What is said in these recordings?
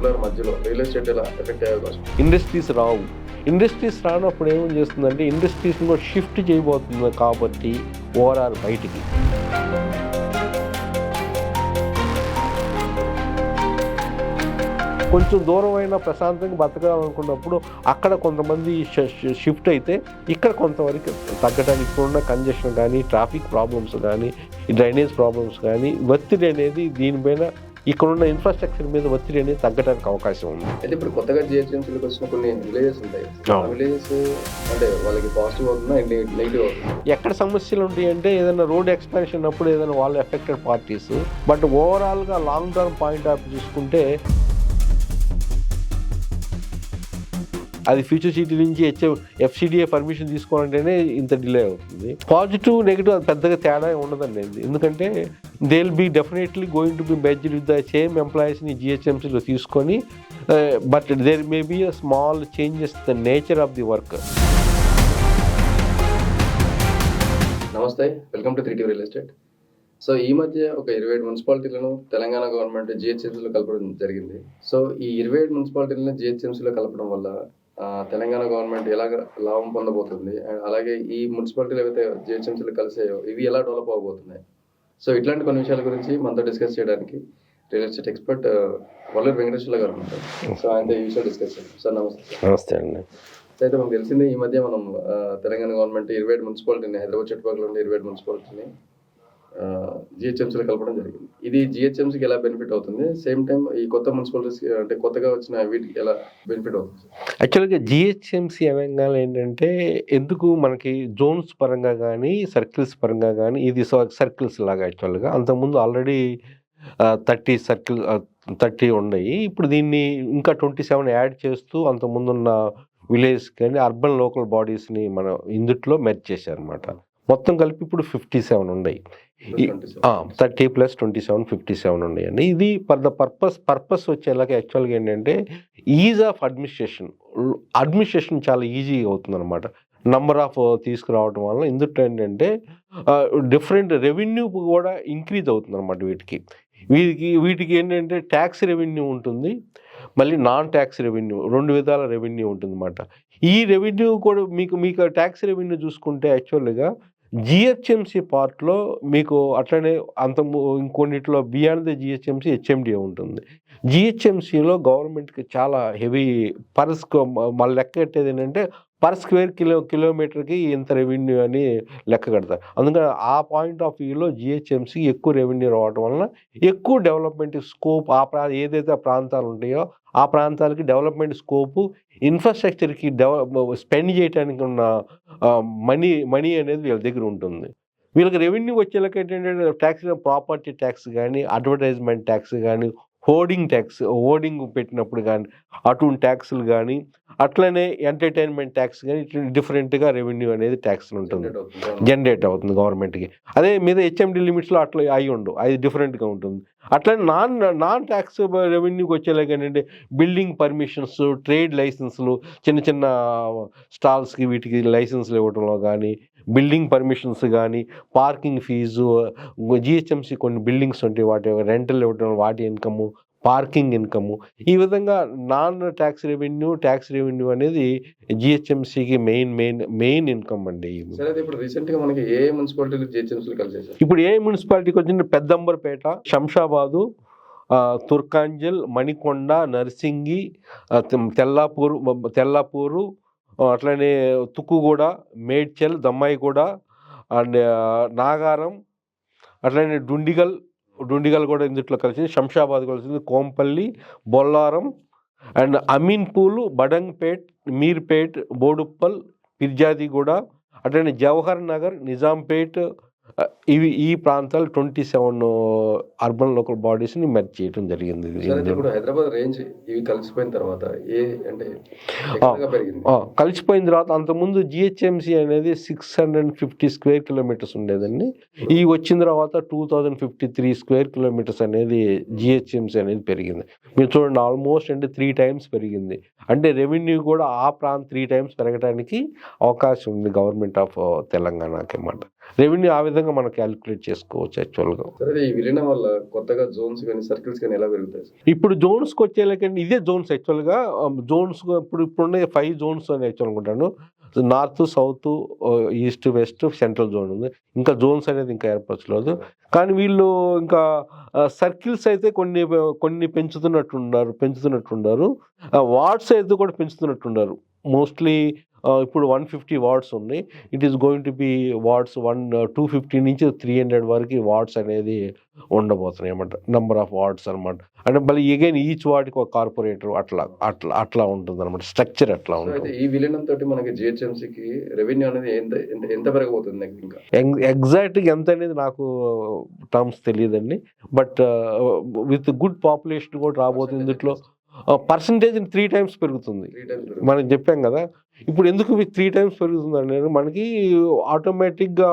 Triple మధ్యలో real estate ఎలా effect అయ్యే అవకాశం ఇండస్ట్రీస్ రావు. ఇండస్ట్రీస్ రానప్పుడు ఏం చేస్తుందంటే ఇండస్ట్రీస్లో షిఫ్ట్ చేయబోతుంది కాబట్టి ఓవరాల్ బయటికి. కొంచెం దూరం అయినా ప్రశాంతంగా బతకాలనుకున్నప్పుడు అక్కడ కొంతమంది షిఫ్ట్ అయితే ఇక్కడ కొంతవరకు తగ్గడానికి ఇప్పుడున్న కంజెషన్ కానీ ట్రాఫిక్ ప్రాబ్లమ్స్ కానీ డ్రైనేజ్ ప్రాబ్లమ్స్ కానీ ఒత్తిడి అనేది దీనిపైన ఇక్కడున్న ఇన్ఫ్రాస్ట్రక్చర్ మీద ఒత్తిడి అనేది తగ్గడానికి అవకాశం ఉంది. అయితే ఇప్పుడు కొత్తగా జిహెచ్ఎంసీలకు వచ్చిన కొన్ని విలేజెస్ ఉంటాయి. విలేజెస్ అంటే వాళ్ళకి పాజిటివ్ అవుతుందా నెగిటివ్ అవుతుందా? ఎక్కడ సమస్యలు ఉంటాయి అంటే ఏదైనా రోడ్ ఎక్స్పాన్షన్ అప్పుడు ఏదైనా వాళ్ళు ఎఫెక్టెడ్ పార్టీస్ బట్ ఓవరాల్గా లాంగ్ టర్మ్ పాయింట్ ఆఫ్ చూసుకుంటే అది ఫ్యూచర్ సిటీ నుంచి హెచ్ ఎఫ్సిడిఏ పర్మిషన్ తీసుకోవాలంటేనే ఇంత డిలే అవుతుంది. పాజిటివ్ నెగిటివ్ అది పెద్దగా తేడా ఉండదండి. ఎందుకంటే they will be definitely going to be merge with the same ఎంప్లాయీస్ని జిహెచ్ఎంసీలో తీసుకొని but there may be a small changes the nature of the work నమస్తే welcome to three T real estate so ఈ మధ్య ఒక ఇరవై ఏడు మున్సిపాలిటీలను తెలంగాణ గవర్నమెంట్ జిహెచ్ఎంసీలో కలపడం జరిగింది. సో ఈ ఇరవై ఏడు మున్సిపాలిటీలను జిహెచ్ఎంసీలో కలపడం వల్ల తెలంగాణ గవర్నమెంట్ ఎలాగ లాభం పొందబోతుంది? అండ్ అలాగే ఈ మున్సిపాలిటీలు ఏవైతే జిహెచ్ఎంసీలో కలిసాయో ఇవి ఎలా డెవలప్ అవబోతున్నాయి సో ఇట్లాంటి కొన్ని విషయాల గురించి మనతో డిస్కస్ చేయడానికి real estate expert Valluru Venkateswara గారు ఉంటారు. సో ఆయనతో ఈ విషయాలు డిస్కస్ చేద్దాం. సార్ నమస్తే. నమస్తే అండి. అయితే మనకు తెలిసింది ఈ మధ్య మనం తెలంగాణ గవర్నమెంట్ ఇరవై ఏడు మున్సిపాలిటీని హైదరాబాద్ చుట్టుపక్కల ఉండే ఇరవై ఏడు మున్సిపాలిటీని జిహెచ్ఎంసీలో కలపడం జరిగింది. ఇది జిహెచ్ఎంసీకి ఎలా బెనిఫిట్ అవుతుంది? సేమ్ టైం ఈ కొత్త మున్సిపాలిటీస్ అంటే కొత్తగా వచ్చిన వీటికి ఎలా బెనిఫిట్ అవుతుంది యాక్చువల్గా జిహెచ్ఎంసీ అనగానే ఏంటంటే ఎందుకు మనకి జోన్స్ పరంగా కానీ సర్కిల్స్ పరంగా కానీ ఇది సర్కిల్స్ లాగా యాక్చువల్గా. అంతకుముందు ఆల్రెడీ థర్టీ సర్కిల్ థర్టీ ఉన్నాయి. ఇప్పుడు దీన్ని ఇంకా ట్వంటీ సెవెన్ యాడ్ చేస్తూ అంతకుముందు ఉన్న విలేజ్ కానీ అర్బన్ లోకల్ బాడీస్ని మనం ఇందుట్లో మెర్చ్ చేశారనమాట మొత్తం కలిపి ఇప్పుడు ఫిఫ్టీ సెవెన్ ఉన్నాయి thirty plus twenty seven fifty seven ఉన్నాయండి. ఇది ఫర్ ద పర్పస్ పర్పస్ వచ్చేలాగా యాక్చువల్గా ఏంటంటే ఈజ్ ఆఫ్ అడ్మినిస్ట్రేషన్ అడ్మినిస్ట్రేషన్ చాలా ఈజీగా అవుతుంది అనమాట నంబర్ ఆఫ్ తీసుకురావడం వల్ల ఇందులో ఏంటంటే డిఫరెంట్ రెవెన్యూ కూడా ఇంక్రీజ్ అవుతుంది అనమాట వీటికి. వీటికి వీటికి ఏంటంటే ట్యాక్స్ రెవెన్యూ ఉంటుంది మళ్ళీ నాన్ ట్యాక్స్ రెవెన్యూ రెండు విధాల రెవెన్యూ ఉంటుంది అనమాట ఈ రెవెన్యూ కూడా మీకు మీకు ట్యాక్స్ రెవెన్యూ చూసుకుంటే యాక్చువల్గా జిహెచ్ఎంసీ పార్ట్లో మీకు అట్లనే అంత ము- ఇంకొన్నిట్లో బియాండ్ ద జిహెచ్ఎంసీ హెచ్ఎండి ఉంటుంది. జిహెచ్ఎంసీలో గవర్నమెంట్కి చాలా హెవీ పరిస్క మళ్ళీ లెక్క కట్టేది ఏంటంటే పర్ స్క్వేర్ కిలో కిలోమీటర్కి ఇంత రెవెన్యూ అని లెక్క కడతారు. అందుకని ఆ పాయింట్ ఆఫ్ వ్యూలో జిహెచ్ఎంసీ ఎక్కువ రెవెన్యూ రావడం వలన ఎక్కువ డెవలప్మెంట్ స్కోప్ ఆ ప్రా ఏదైతే ప్రాంతాలు ఉంటాయో ఆ ప్రాంతాలకి డెవలప్మెంట్ స్కోపు ఇన్ఫ్రాస్ట్రక్చర్కి డెవ స్పెండ్ చేయడానికి ఉన్న మనీ మనీ అనేది వీళ్ళ దగ్గర ఉంటుంది. వీళ్ళకి రెవెన్యూ వచ్చేలాక ఏంటంటే ట్యాక్స్ ప్రాపర్టీ ట్యాక్స్ కానీ అడ్వర్టైజ్మెంట్ ట్యాక్స్ కానీ హోర్డింగ్ ట్యాక్స్ హోర్డింగ్ పెట్టినప్పుడు కానీ అటువంటి ట్యాక్స్లు కానీ అట్లనే ఎంటర్టైన్మెంట్ ట్యాక్స్ కానీ డిఫరెంట్గా రెవెన్యూ అనేది ట్యాక్స్ ఉంటుంది. జనరేట్ అవుతుంది గవర్నమెంట్కి. అదే మీద హెచ్ఎండి లిమిట్స్లో అట్లా అయి ఉండవు అది డిఫరెంట్గా ఉంటుంది. అట్లా నాన్ నాన్ ట్యాక్స్ రెవెన్యూకి వచ్చేలాగా ఏంటంటే బిల్డింగ్ పర్మిషన్స్ ట్రేడ్ లైసెన్స్లు చిన్న చిన్న స్టాల్స్కి వీటికి లైసెన్స్లు ఇవ్వడంలో కానీ బిల్డింగ్ పర్మిషన్స్ కానీ పార్కింగ్ ఫీజు జిహెచ్ఎంసీ కొన్ని బిల్డింగ్స్ ఉంటాయి వాటి రెంటల్ ఇవ్వడం వాటి ఇన్కము పార్కింగ్ ఇన్కము. ఈ విధంగా non tax revenue tax revenue అనేది జిహెచ్ఎంసీకి మెయిన్ మెయిన్ మెయిన్ ఇన్కమ్ అండి ఇప్పుడు మనకి ఏ మున్సిపాలిటీలు జిహెచ్ఎంసీలు కలిసేసారు ఇప్పుడు ఏ మున్సిపాలిటీకి వచ్చింది పెద్దంబర్పేట శంషాబాదు తుర్కాంజల్ మణికొండ నర్సింగి తెల్లాపూరు తెల్లాపూరు అట్లనే తుక్కుగూడ మేడ్చల్ దమ్మాయిగూడ అండ్ నాగారం అట్లనే డుండిగల్ డుండిగల్ కూడా ఇందుట్లో కలిసింది శంషాబాద్ కలిసింది కోంపల్లి బొల్లారం అండ్ అమీన్పూలు బడంగ్పేట్ మీర్పేట్ బోడుప్పల్ పిర్జాదిగూడ అట్లనే జవహర్ నగర్ నిజాంపేట్ ఇవి ఈ ప్రాంతాలు ట్వంటీ సెవెన్ అర్బన్ లోకల్ బాడీస్ని మెర్జ్ చేయడం జరిగింది. ఇప్పుడు హైదరాబాద్ రేంజ్ ఇవి కలిసిపోయిన తర్వాత ఏ అంటే కలిసిపోయిన తర్వాత అంతకుముందు జిహెచ్ఎంసీ అనేది six hundred and fifty square kilometres ఉండేదండి. ఈ వచ్చిన తర్వాత two thousand fifty three square kilometres అనేది జిహెచ్ఎంసీ అనేది పెరిగింది. మీరు చూడండి ఆల్మోస్ట్ అంటే త్రీ టైమ్స్ పెరిగింది. అంటే రెవెన్యూ కూడా ఆ ప్రాంతం త్రీ టైమ్స్ పెరగడానికి అవకాశం ఉంది గవర్నమెంట్ ఆఫ్ తెలంగాణకి అన్నమాట. రెవెన్యూ ఆ విధంగా మనం క్యాలిక్యులేట్ చేసుకోవచ్చు యాక్చువల్గా. సరే ఈ విలీనం వల్ల కొత్తగా జోన్స్ కానీ సర్కిల్స్ కానీ ఎలా పెరుగుతాయి ఇప్పుడు జోన్స్కి వచ్చేలాకంటే ఇదే జోన్స్ యాక్చువల్గా జోన్స్ ఇప్పుడు ఇప్పుడున్న ఫైవ్ జోన్స్ అని యాక్చువల్ అనుకుంటాను. North south east west central zone ఉంది. ఇంకా జోన్స్ అనేది ఇంకా ఏర్పరచలేదు. కానీ వీళ్ళు ఇంకా సర్కిల్స్ అయితే కొన్ని కొన్ని పెంచుతున్నట్టున్నారు పెంచుతున్నట్టున్నారు వార్డ్స్ అయితే కూడా పెంచుతున్నట్టున్నారు మోస్ట్లీ ఇప్పుడు వన్ ఫిఫ్టీ వార్డ్స్ ఉన్నాయి it is going to be wards one two fifty నుంచి త్రీ హండ్రెడ్ వరకు వార్డ్స్ అనేది ఉండబోతున్నాయి అన్నమాట. నెంబర్ ఆఫ్ వార్డ్స్ అనమాట అంటే మళ్ళీ అగైన్ ఈచ్ వార్డ్కి ఒక కార్పొరేటర్ అట్లా అట్లా అట్లా ఉంటుంది అనమాట స్ట్రక్చర్ అట్లా ఉంటుంది. ఈ విలీనం తోటి మనకి జిహెచ్ఎంసీకి రెవెన్యూ అనేది ఎంత ఎంత పెరగబోతుంది ఇంకా? ఎగ్జాక్ట్గా ఎంత అనేది నాకు టర్మ్స్ తెలియదండి. బట్ విత్ గుడ్ పాపులేషన్ కూడా రాబోతుంది ఇందులో. పర్సంటేజ్ త్రీ టైమ్స్ పెరుగుతుంది. మనం చెప్పాం కదా. ఇప్పుడు ఎందుకు త్రీ టైమ్స్ పెరుగుతుంది అనేది మనకి ఆటోమేటిక్గా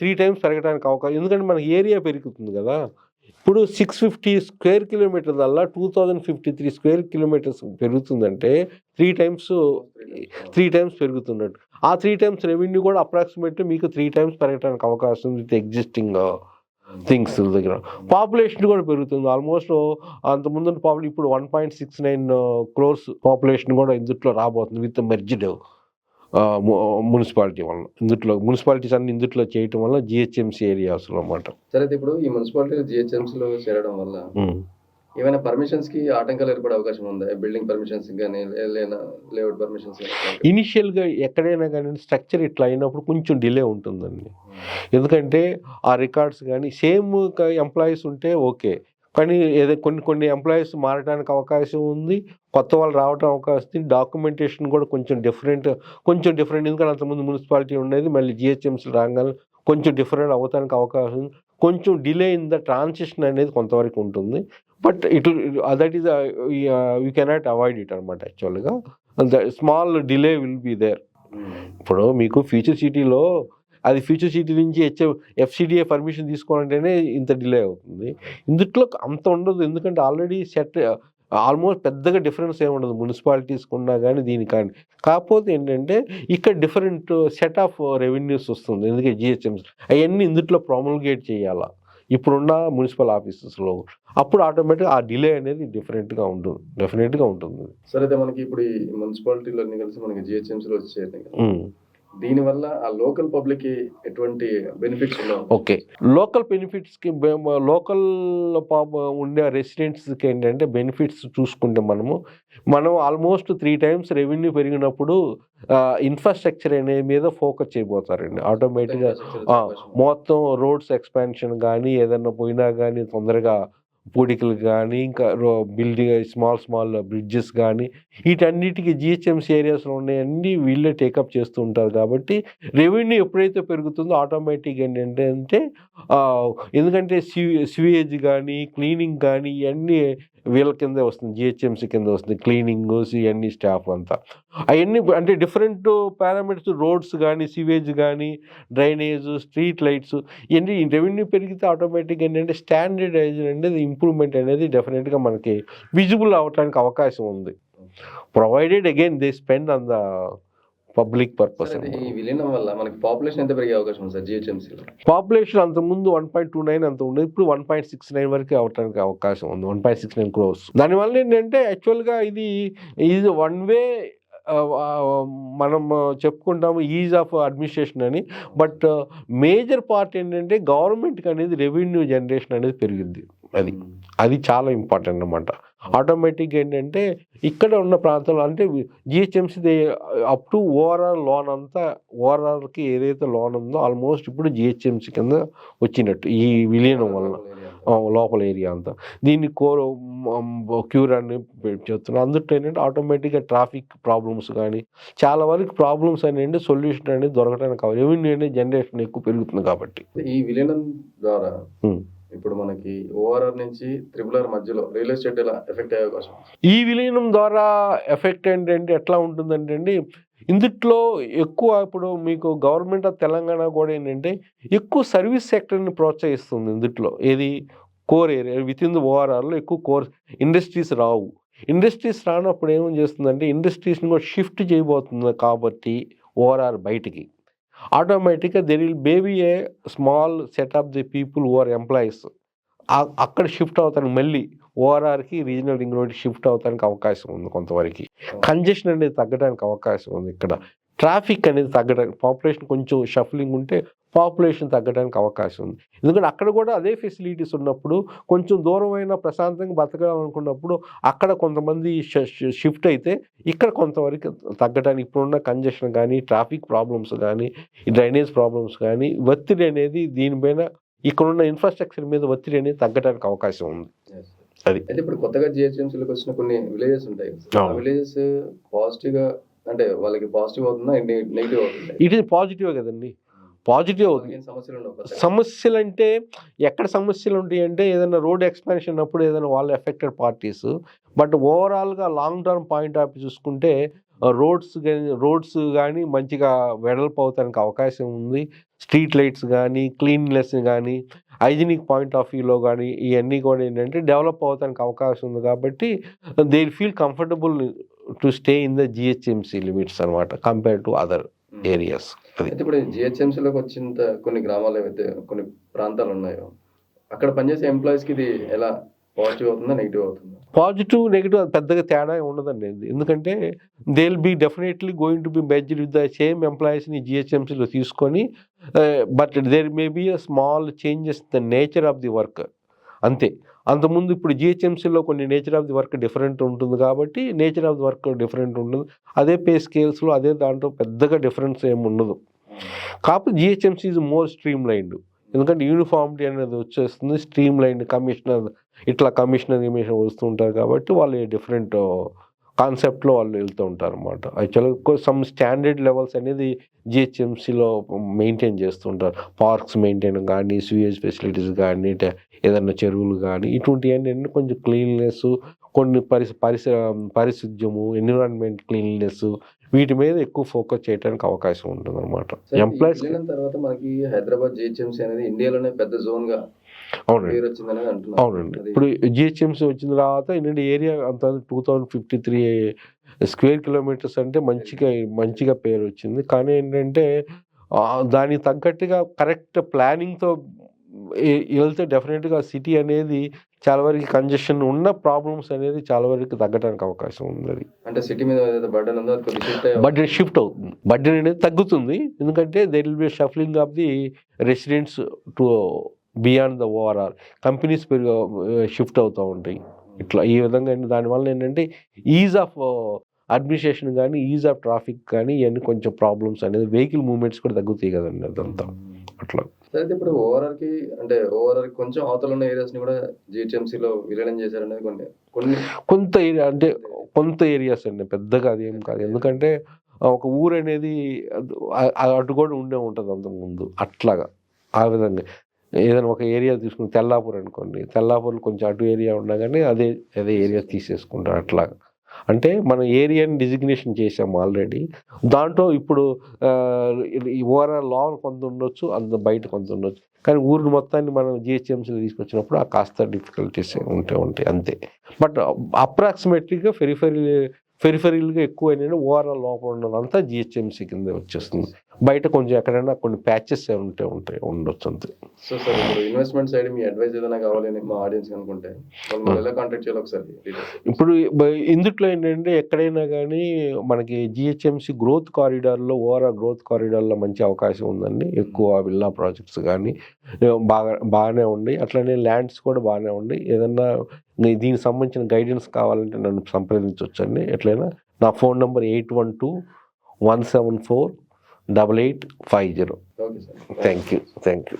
త్రీ టైమ్స్ పెరగడానికి అవకాశం ఎందుకంటే మనకి ఏరియా పెరుగుతుంది కదా. ఇప్పుడు సిక్స్ ఫిఫ్టీ స్క్వేర్ కిలోమీటర్ వల్ల two thousand fifty three square kilometres పెరుగుతుందంటే three times three times పెరుగుతున్నట్టు. ఆ త్రీ టైమ్స్ రెవెన్యూ కూడా అప్రాక్సిమేట్లీ మీకు త్రీ టైమ్స్ పెరగడానికి అవకాశం ఉంది విత్ ఎగ్జిస్టింగ్ థింగ్స్ దగ్గర. పాపులేషన్ కూడా పెరుగుతుంది. ఆల్మోస్ట్ అంత ముందు పాపులే ఇప్పుడు one point six nine crores population కూడా ఇందుట్లో రాబోతుంది విత్ మెర్జ్డ్ మున్సిపాలిటీ వల్ల ఇందుట్లో మున్సిపాలిటీస్ అన్ని ఇందుట్లో చేయటం వల్ల జిహెచ్ఎంసీ ఏరియాస్లో అన్నమాట. సరే ఇప్పుడు ఈ మున్సిపాలిటీ జిహెచ్ఎంసీ లో చేరడం వల్ల ఏమైనా పర్మిషన్స్కి ఆటంకాలు ఏర్పడే అవకాశం ఉందా? బిల్డింగ్ పర్మిషన్స్ కానీ లేదా లేఅవుట్ పర్మిషన్స్ ఇనిషియల్గా ఎక్కడైనా కానీ స్ట్రక్చర్ ఇట్లా అయినప్పుడు కొంచెం డిలే ఉంటుందండి. ఎందుకంటే ఆ రికార్డ్స్ కానీ సేమ్ ఎంప్లాయీస్ ఉంటే ఓకే. కానీ ఏదో కొన్ని కొన్ని ఎంప్లాయీస్ మారడానికి అవకాశం ఉంది. కొత్త వాళ్ళు రావడం అవకాశం ఉంది. డాక్యుమెంటేషన్ కూడా కొంచెం డిఫరెంట్ కొంచెం డిఫరెంట్. ఎందుకంటే అంతకుముందు మున్సిపాలిటీ ఉండేది మళ్ళీ జిహెచ్ఎంసీ రాగానే కొంచెం డిఫరెంట్ అవడానికి అవకాశం ఉంది. కొంచెం డిలే ఇన్ ద ట్రాన్సిషన్ అనేది కొంతవరకు ఉంటుంది. But it that is you cannot avoid it అనమాట యాక్చువల్గా. Small delay will be there. ఇప్పుడు మీకు ఫ్యూచర్ సిటీలో అది ఫ్యూచర్ సిటీ నుంచి హెచ్ ఎఫ్సిడిఏ పర్మిషన్ తీసుకోవాలంటేనే ఇంత డిలే అవుతుంది. ఇందుట్లో అంత ఉండదు. ఎందుకంటే ఆల్రెడీ సెట్ ఆల్మోస్ట్ పెద్దగా డిఫరెన్స్ ఏమి ఉండదు. మున్సిపాలిటీస్కి ఉన్నా కానీ దీనికి కానీ కాకపోతే ఏంటంటే ఇక్కడ డిఫరెంట్ సెట్ ఆఫ్ రెవెన్యూస్ వస్తుంది. ఎందుకంటే జిహెచ్ఎంసీ అవన్నీ ఇందుట్లో ప్రాముల్గేట్ చేయాలా. ఇప్పుడున్న మున్సిపల్ ఆఫీసెస్లో అప్పుడు ఆటోమేటిక్గా ఆ డిలే అనేది డిఫరెంట్గా ఉంటుంది డెఫినెట్గా ఉంటుంది. సరే అయితే మనకి ఇప్పుడు ఈ మున్సిపాలిటీలో అన్ని కలిసి మనకి జిహెచ్ఎంసీలో వచ్చేది ఉమ్. దీని వల్ల ఆ లోకల్ పబ్లిక్కి ఎటువంటి బెనిఫిట్స్ ఓకే. లోకల్ బెనిఫిట్స్కి లోకల్ ఉండే రెసిడెంట్స్కి ఏంటంటే బెనిఫిట్స్ చూసుకుంటే మనము మనం ఆల్మోస్ట్ త్రీ టైమ్స్ రెవెన్యూ పెరిగినప్పుడు ఇన్ఫ్రాస్ట్రక్చర్ అనే మీద ఫోకస్ చేయబోతారండి. ఆటోమేటిక్గా మొత్తం రోడ్స్ ఎక్స్పాన్షన్ కానీ ఏదన్నా పోయినా కానీ తొందరగా పూడికలు కానీ ఇంకా రో బిల్డింగ్ స్మాల్ స్మాల్ బ్రిడ్జెస్ కానీ వీటన్నిటికీ జిహెచ్ఎంసీ ఏరియాస్లో ఉన్నాయన్నీ వీళ్ళే టేకప్ చేస్తూ ఉంటారు కాబట్టి రెవెన్యూ ఎప్పుడైతే పెరుగుతుందో ఆటోమేటిక్ ఏంటంటే అంటే ఆ, ఎందుకంటే సివేజ్ కానీ క్లీనింగ్ కానీ ఇవన్నీ వీళ్ళ కింద వస్తుంది జిహెచ్ఎంసీ కింద వస్తుంది క్లీనింగ్ ఇవన్నీ స్టాఫ్ అంతా. అవన్నీ అంటే డిఫరెంట్ పారామీటర్స్ రోడ్స్ కానీ సివేజ్ కానీ డ్రైనేజ్ స్ట్రీట్ లైట్స్ ఇవన్నీ రెవెన్యూ పెరిగితే ఆటోమేటిక్ ఏంటంటే స్టాండర్డైజ్ అనేది ఇంప్రూవ్మెంట్ అనేది డెఫినెట్గా మనకి విజిబుల్ అవడానికి అవకాశం ఉంది. Provided again they spend on the public purpose ఈ విలీనం వల్ల మనకి పాపులేషన్ ఎంత పెరిగే అవకాశం ఉంది సార్ జిహెచ్ఎంసీలో? పాపులేషన్ అంత ముందు వన్ పాయింట్ టూ నైన్ అంత ఉండేది ఇప్పుడు వన్ పాయింట్ సిక్స్ నైన్ వరకు అవడానికి అవకాశం ఉంది one point six nine crores. దానివల్ల ఏంటంటే యాక్చువల్గా ఇది ఇది వన్ వే మనం చెప్పుకుంటాము ఈజ్ ఆఫ్ అడ్మినిస్ట్రేషన్ అని బట్ మేజర్ పార్ట్ ఏంటంటే గవర్నమెంట్కి అనేది రెవెన్యూ జనరేషన్ అనేది పెరిగింది. అది అది చాలా ఇంపార్టెంట్ అన్నమాట. ఆటోమేటిక్గా ఏంటంటే ఇక్కడ ఉన్న ప్రాంతాల్లో అంటే GHMC up to overall loan అంతా ఓవరాల్కి ఏదైతే లోన్ ఉందో ఆల్మోస్ట్ ఇప్పుడు జిహెచ్ఎంసీ కింద వచ్చినట్టు ఈ విలీనం వలన. లోపల ఏరియా అంతా. దీన్ని కోర్ క్యూర్ అని చెప్తున్నారు అందులో ఏంటంటే ఆటోమేటిక్గా ట్రాఫిక్ ప్రాబ్లమ్స్ కానీ చాలా వరకు ప్రాబ్లమ్స్ అనేది సొల్యూషన్ అనేది దొరకడానికి కావాలి రెవెన్యూ అనేది జనరేషన్ ఎక్కువ పెరుగుతుంది కాబట్టి. ఈ విలీనం ద్వారా. ఇప్పుడు మనకి ఓఆర్ఆర్ నుంచి త్రిపుల్ ఆర్ మధ్యలో రియల్ ఎస్టేట్ ఎలా ఎఫెక్ట్ అయ్యే అవకాశం? ఈ విలీనం ద్వారా ఎఫెక్ట్ ఏంటంటే ఎట్లా ఉంటుందంటే అండి ఇందుట్లో ఎక్కువ ఇప్పుడు మీకు గవర్నమెంట్ ఆఫ్ తెలంగాణ కూడా ఏంటంటే ఎక్కువ సర్వీస్ సెక్టర్ని ప్రోత్సహిస్తుంది ఇందుట్లో. ఏది? Core area with in the ఓఆర్ఆర్లో ఎక్కువ కోర్ ఇండస్ట్రీస్ రావు. ఇండస్ట్రీస్ రానప్పుడు ఏమని చేస్తుందంటే ఇండస్ట్రీస్ని కూడా షిఫ్ట్ చేయబోతుంది కాబట్టి ఓఆర్ఆర్ బయటికి. ఆటోమేటిక్గా there will be a small set of the people over or employees అక్కడ షిఫ్ట్ అవుతానికి మళ్ళీ. ఓఆర్ఆర్కి రీజనల్ రింగ్ రోడ్ షిఫ్ట్ అవుతానికి అవకాశం ఉంది కొంతవరకు. కంజెషన్ అనేది తగ్గడానికి అవకాశం ఉంది ఇక్కడ. ట్రాఫిక్ అనేది తగ్గడానికి పాపులేషన్ కొంచెం షఫలింగ్ ఉంటే పాపులేషన్ తగ్గడానికి అవకాశం ఉంది ఎందుకంటే అక్కడ కూడా అదే ఫెసిలిటీస్ ఉన్నప్పుడు కొంచెం దూరమైన ప్రశాంతంగా బతకాలనుకున్నప్పుడు అక్కడ కొంతమంది షిఫ్ట్ అయితే ఇక్కడ కొంతవరకు తగ్గడానికి ఇప్పుడున్న కంజెషన్ కానీ ట్రాఫిక్ ప్రాబ్లమ్స్ కానీ డ్రైనేజ్ ప్రాబ్లమ్స్ కానీ ఒత్తిడి అనేది దీనిపైన ఇక్కడున్న ఇన్ఫ్రాస్ట్రక్చర్ మీద ఒత్తిడి అనేది తగ్గడానికి అవకాశం ఉంది. అది. అయితే ఇప్పుడు కొత్తగా జిహెచ్ఎంసీలోకి వచ్చిన కొన్ని విలేజెస్ ఉంటాయి. విలేజెస్ పాజిటివ్గా అంటే వాళ్ళకి పాజిటివ్ అవుతుందా నెగిటివ్ అవుతుందా ఇట్ ఈస్ పాజిటివ్ కదండి పాజిటివ్ సమస్యలు అంటే ఎక్కడ సమస్యలు ఉంటాయి అంటే ఏదైనా రోడ్ ఎక్స్పాన్షన్ అప్పుడు ఏదైనా వాళ్ళు ఎఫెక్టెడ్ పార్టీస్. బట్ ఓవరాల్గా లాంగ్ టర్మ్ పాయింట్ ఆఫ్ చూసుకుంటే రోడ్స్ కానీ రోడ్స్ కానీ మంచిగా వెడల్పు అవుతానికి అవకాశం ఉంది. స్ట్రీట్ లైట్స్ కానీ క్లీన్లెస్ కానీ హైజీనిక్ పాయింట్ ఆఫ్ వ్యూలో కానీ ఇవన్నీ కూడా ఏంటంటే డెవలప్ అవడానికి అవకాశం ఉంది కాబట్టి they feel comfortable to stay in the GHMC limits అనమాట కంపేర్ టు అదర్. ఏరియాస్ అది. ఇప్పుడు జిహెచ్ఎంసీలోకి వచ్చిన కొన్ని గ్రామాలు ఏవైతే కొన్ని ప్రాంతాలు ఉన్నాయో అక్కడ పనిచేసే ఎంప్లాయీస్కి ఇది ఎలా పాజిటివ్ అవుతుందా నెగిటివ్ అవుతుందా? పాజిటివ్ నెగిటివ్ అది పెద్దగా తేడా ఉండదండి. ఎందుకంటే they will be definitely going to be merged with the same ఎంప్లాయీస్ని జిహెచ్ఎంసీలో తీసుకొని but there may be a small changes the nature of the work అంతే. అంతకుముందు ఇప్పుడు జిహెచ్ఎంసీలో కొన్ని nature of the work different ఉంటుంది కాబట్టి nature of the work different ఉంటుంది. అదే పే స్కేల్స్లో అదే దాంట్లో పెద్దగా డిఫరెన్స్ ఏమి ఉండదు. కాకపోతే GHMC is more streamlined ఎందుకంటే యూనిఫామిటీ అనేది వచ్చేస్తుంది. స్ట్రీమ్ లైన్ కమిషనర్ ఇట్లా కమిషనర్ ఇమేషన్ వస్తుంటారు కాబట్టి వాళ్ళు డిఫరెంట్ కాన్సెప్ట్లో వాళ్ళు వెళ్తూ ఉంటారు అనమాట యాక్చువల్గా సమ్ స్టాండర్డ్ లెవెల్స్ అనేది జిహెచ్ఎంసీలో మెయింటైన్ చేస్తుంటారు. పార్క్స్ మెయింటైన్ కానీ స్వీయేజ్ ఫెసిలిటీస్ కానీ ఏదైనా చెరువులు కానీ ఇటువంటివన్నీ కొంచెం క్లీన్లెస్ కొన్ని పరిస పరిస పరిశుద్ధ్యము ఎన్విరాన్మెంట్ క్లీన్లెస్ వీటి మీద ఎక్కువ ఫోకస్ చేయడానికి అవకాశం ఉంటుంది అనమాట ఎంప్లాయీస్ తర్వాత మనకి హైదరాబాద్ జిహెచ్ఎంసీ అనేది ఇండియాలోనే పెద్ద జోన్గా అవునండి. అవునండి. ఇప్పుడు జిహెచ్ఎంసీ వచ్చిన తర్వాత ఏంటంటే ఏరియా అంత two thousand fifty three square kilometres అంటే మంచిగా మంచిగా పేరు వచ్చింది కానీ ఏంటంటే దానికి తగ్గట్టుగా కరెక్ట్ ప్లానింగ్తో వెళ్తే డెఫినెట్గా సిటీ అనేది చాలా వరకు కంజెషన్ ఉన్న ప్రాబ్లమ్స్ అనేది చాలా వరకు తగ్గడానికి అవకాశం ఉంది అది. అంటే సిటీ మీద బర్డన్ ఉందో షిఫ్ట్ అవుతుంది. బడ్జెట్ అనేది తగ్గుతుంది. ఎందుకంటే there will be shuffling of the residents to beyond the overall companies పెరుగు షిఫ్ట్ అవుతూ ఉంటాయి. ఇట్లా ఈ విధంగా దానివల్ల ఏంటంటే ఈజ్ ఆఫ్ అడ్మినిస్ట్రేషన్ కానీ ఈజ్ ఆఫ్ ట్రాఫిక్ కానీ ఇవన్నీ కొంచెం ప్రాబ్లమ్స్ అనేది వెహికల్ మూవ్మెంట్స్ కూడా తగ్గుతాయి కదండి అదంతా. అట్లా. సరే అయితే ఇప్పుడు ఓవరాల్కి అంటే ఓవరాల్ కొంచెం అవతల ఉన్న ఏరియాస్ని కూడా జిహెచ్ఎంసీ లో విలీనం చేశారనేది కొన్ని కొన్ని కొంత ఏరియా అంటే కొంత ఏరియాస్ అండి. పెద్దగా అది ఏం కాదు. ఎందుకంటే ఒక ఊరు అనేది అటు కూడా ఉండే ఉంటుంది అంతకు ముందు. అట్లాగా. ఆ విధంగా. ఏదైనా ఒక ఏరియా తీసుకుని తెల్లాపూర్ అనుకోండి తెల్లాపూర్లో కొంచెం అటు ఏరియా ఉన్నా కానీ అదే అదే ఏరియా తీసేసుకుంటారు అట్లా అంటే మనం ఏరియాని డిజిగ్నేషన్ చేసాము ఆల్రెడీ. దాంట్లో ఇప్పుడు ఓవరాల్ లోన్ కొంత ఉండొచ్చు అంత బయట కొంత ఉండొచ్చు. కానీ ఊరిని మొత్తాన్ని మనం జిహెచ్ఎంసీలో తీసుకొచ్చినప్పుడు ఆ కాస్త డిఫికల్టీస్ ఉంటే ఉంటాయి అంతే. బట్ అప్రాక్సిమేట్లీగా ఫెరిఫెరీ ఫెరిఫెరీలుగా ఎక్కువ ఏంటంటే ఓవరాల్ లోపల ఉన్నదంతా జిహెచ్ఎంసీ కింద వచ్చేస్తుంది. బయట కొంచెం ఎక్కడైనా కొన్ని ప్యాచెస్ ఉంటే ఉంటాయి ఉండొచ్చు అంతే. సో సార్ ఇప్పుడు ఇన్వెస్ట్మెంట్ సైడ్ మీ అడ్వైస్ ఏదైనా కావాలని మా ఆడియన్స్ అనుకుంటే ఎలా కాంటాక్ట్ చేయాలి ఒకసారి. ఇప్పుడు ఇందుట్లో ఏంటంటే ఎక్కడైనా కానీ మనకి జిహెచ్ఎంసీ గ్రోత్ కారిడార్లో ఓవరాల్ గ్రోత్ కారిడార్లో మంచి అవకాశం ఉందండి. ఎక్కువ విల్లా ప్రాజెక్ట్స్ కానీ బాగా బాగానే ఉన్నాయి. అట్లనే ల్యాండ్స్ కూడా బాగానే ఉన్నాయి. ఏదన్నా దీనికి సంబంధించిన గైడెన్స్ కావాలంటే నన్ను సంప్రదించవచ్చండి ఎట్లయినా నా phone number eight one two one seven four double eight five zero okay sir thank you thank you